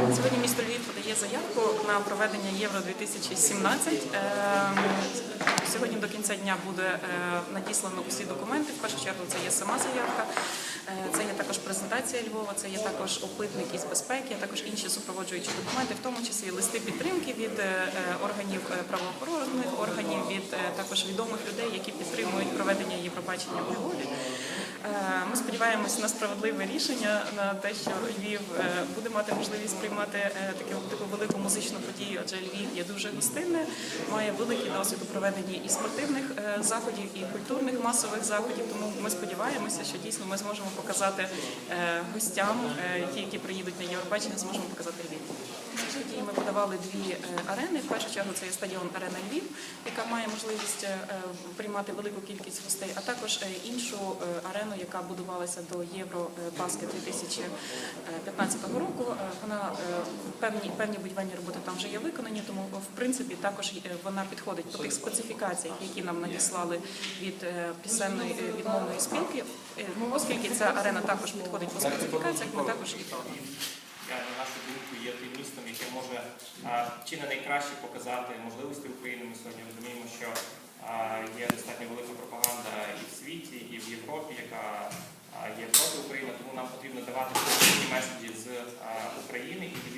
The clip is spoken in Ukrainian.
Сьогодні місто Львів подає заявку на проведення Євро 2017. Ем, Сьогодні до кінця дня буде е, надіслано усі документи. В першу чергу це є сама заявка, е, це є також презентація Львова, це є також опитник із безпеки, а також інші супроводжуючі документи, в тому числі листи підтримки від е, органів правоохоронних органів, від також відомих людей, які підтримують проведення Євробачення у Львові. Ми сподіваємось на справедливе рішення на те, що Львів е, буде мати можливість приймати е, таку, таку велику музичну подію, адже Львів є дуже гостинне, має великий досвід у проведенні і спортивних е, заходів, і культурних масових заходів. Тому ми сподіваємося, що дійсно ми зможемо показати гостям, ті, які приїдуть на Євробачення, зможемо показати Львів. Тоді ми подавали дві е, арени. В першу чергу це є стадіон Арена Львів, яка має можливість е, приймати велику кількість гостей, а також е, іншу е, арену, яка будувалася до Євро е, Баскет 2015 року. Е, Вона е, певні певні будівельні роботи там вже є виконані, тому в принципі також е, вона підходить по тих специфікаціях, які нам надіслали від е, пісенної е, відмовної спілки. Е, Оскільки ця арена також підходить по специфікаціях, ми також і чи не найкраще показати можливості України. Ми сьогодні розуміємо, що є достатньо велика пропаганда і в світі, і в Європі, яка є проти України. Тому нам потрібно давати меседжі з України. І